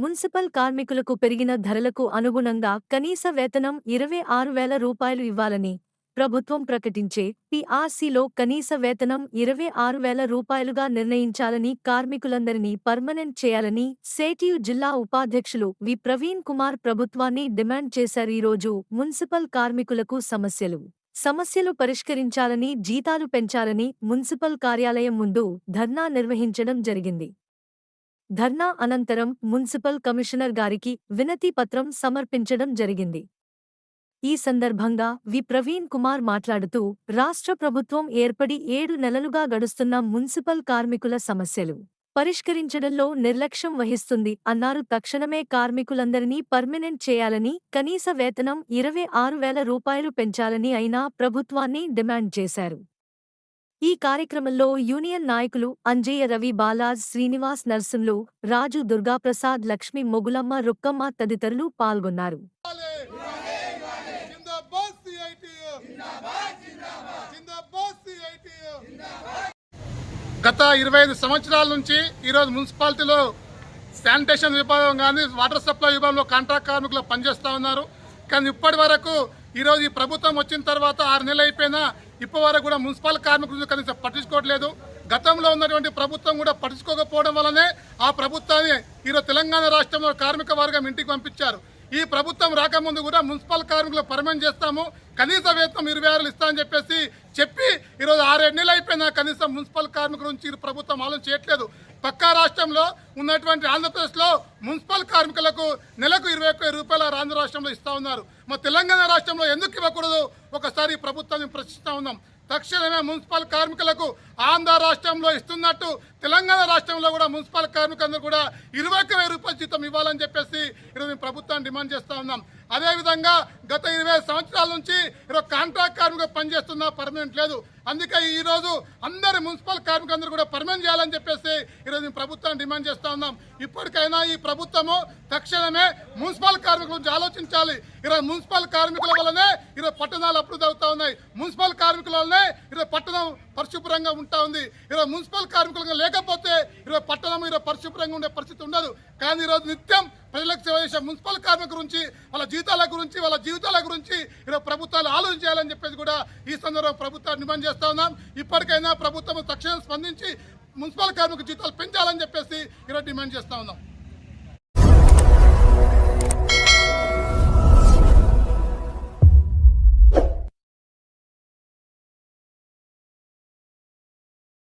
Municipal కార్మికులకు పెరిగిన ధరలకు అనుగుణంగా కనీస వేతనం ఇరవై ఆరు వేల రూపాయలు ఇవ్వాలని ప్రభుత్వం ప్రకటించే పీఆర్సీలో కనీస వేతనం ఇరవై ఆరు వేల రూపాయలుగా నిర్ణయించాలని కార్మికులందరినీ పర్మనెంట్ చేయాలని సేటియు జిల్లా ఉపాధ్యక్షులు వి. ప్రవీణ్ కుమార్ ప్రభుత్వాన్ని డిమాండ్ చేశారు. ఈరోజు మున్సిపల్ కార్మికులకు సమస్యలు. సమస్యలు పరిష్కరించాలని జీతాలు పెంచాలని మున్సిపల్ కార్యాలయం ముందు ధర్నా నిర్వహించడం జరిగింది. ధర్నా అనంతరం మున్సిపల్ కమిషనర్ గారికి వినతి పత్రం సమర్పించడం జరిగింది. ఈ సందర్భంగా వి. ప్రవీణ్ కుమార్ మాట్లాడుతూ రాష్ట్ర ప్రభుత్వం ఏర్పడి ఏడు నెలలుగా గడుస్తున్న మున్సిపల్ కార్మికుల సమస్యలు పరిష్కరించడంలో నిర్లక్ష్యం వహిస్తుంది అన్నారు. తక్షణమే కార్మికులందరినీ పర్మినెంట్ చేయాలని కనీస వేతనం ఇరవై ఆరు వేల రూపాయలు పెంచాలని అయినా ప్రభుత్వాన్ని డిమాండ్ చేశారు. ఈ కార్యక్రమంలో యూనియన్ నాయకులు అంజయ్య రవి బాలాజ్ శ్రీనివాస్ నర్సింలు రాజు దుర్గాప్రసాద్ లక్ష్మి మొగులమ్మ రుక్కమ్మ తదితరులు పాల్గొన్నారు. గత ఇరవై ఐదు సంవత్సరాల నుంచి ఈరోజు మున్సిపాలిటీలో శానిటేషన్ విభాగం కానీ వాటర్ సప్లై విభాగంలో కాంట్రాక్ట్ కార్మికులు పనిచేస్తూ ఉన్నారు. కానీ ఇప్పటి వరకు ఈరోజు ఈ ప్రభుత్వం వచ్చిన తర్వాత ఆరు నెలలు అయిపోయినా ఇప్పటి వరకు కూడా మున్సిపల్ కార్మికులు కనీసం పట్టించుకోవట్లేదు. గతంలో ఉన్నటువంటి ప్రభుత్వం కూడా పట్టించుకోకపోవడం వల్లనే ఆ ప్రభుత్వాన్ని ఈరోజు తెలంగాణ రాష్ట్రంలో కార్మిక వర్గం ఇంటికి పంపించారు. ఈ ప్రభుత్వం రాకముందు కూడా మున్సిపల్ కార్మికులు పర్మనెంట్ చేస్తాము. కనీస వేతనం ఇరవై ఆరులు ఇస్తామని చెప్పేసి చెప్పి ఈరోజు ఆరేడు నెలలు అయిపోయినా కనీసం మున్సిపల్ కార్మికుల నుంచి ప్రభుత్వం ఆలోచన చేయట్లేదు. పక్కా రాష్ట్రంలో ఉన్నటువంటి ఆంధ్రప్రదేశ్లో మున్సిపల్ కార్మికులకు నెలకు ఇరవై ఒక్క రూపాయల ఆంధ్ర రాష్ట్రంలో ఇస్తూ ఉన్నారు. మా తెలంగాణ రాష్ట్రంలో ఎందుకు ఇవ్వకూడదు? ఒకసారి ప్రభుత్వాన్ని ప్రశ్నిస్తూ ఉన్నాం. తక్షణమే మున్సిపల్ కార్మికులకు ఆంధ్ర రాష్ట్రంలో ఇస్తున్నట్టు తెలంగాణ రాష్ట్రంలో కూడా మున్సిపల్ కార్మికులందరూ కూడా ఇరవై ఒక్క రూపాయల జీతం ఇవ్వాలని చెప్పేసి ఈరోజు మేము ప్రభుత్వాన్ని డిమాండ్ చేస్తూ ఉన్నాం. అదేవిధంగా గత ఇరవై సంవత్సరాల నుంచి ఈరోజు కాంట్రాక్ట్ కార్మికులు పనిచేస్తున్నా పర్మనెంట్ లేదు. అందుకే ఈ రోజు అందరు మున్సిపల్ కార్మికులందరూ కూడా పర్మనెంట్ చేయాలని చెప్పేసి ఈరోజు మేము ప్రభుత్వాన్ని డిమాండ్ చేస్తూ ఉన్నాం. ఇప్పటికైనా ఈ ప్రభుత్వము తక్షణమే మున్సిపల్ కార్మికుల గురించి ఆలోచించాలి. ఈరోజు మున్సిపల్ కార్మికుల వల్లనే ఈరోజు పట్టణాలు అభివృద్ధి అవుతా ఉన్నాయి. మున్సిపల్ కార్మికుల వల్లనే ఈరోజు పట్టణ పరిశుభ్రంగా ఉంటా ఉంది. ఈరోజు మున్సిపల్ కార్మికులుగా లేకపోతే ఈరోజు పట్టణం ఈరోజు పరిశుభ్రంగా ఉండే పరిస్థితి ఉండదు. కానీ ఈరోజు నిత్యం ప్రజలకు సేవ చేసే మున్సిపల్ కార్మికుల గురించి వాళ్ళ జీతాల గురించి వాళ్ళ జీవితాల గురించి ఈరోజు ప్రభుత్వాలు ఆలోచించాలని చెప్పేసి కూడా ఈ సందర్భం ప్రభుత్వాన్ని డిమాండ్ చేస్తా ఉన్నాం. ఇప్పటికైనా ప్రభుత్వం తక్షణం స్పందించి మున్సిపల్ కార్మిక జీతాలు పెంచాలని చెప్పేసి ఈరోజు డిమాండ్ చేస్తా ఉన్నాం.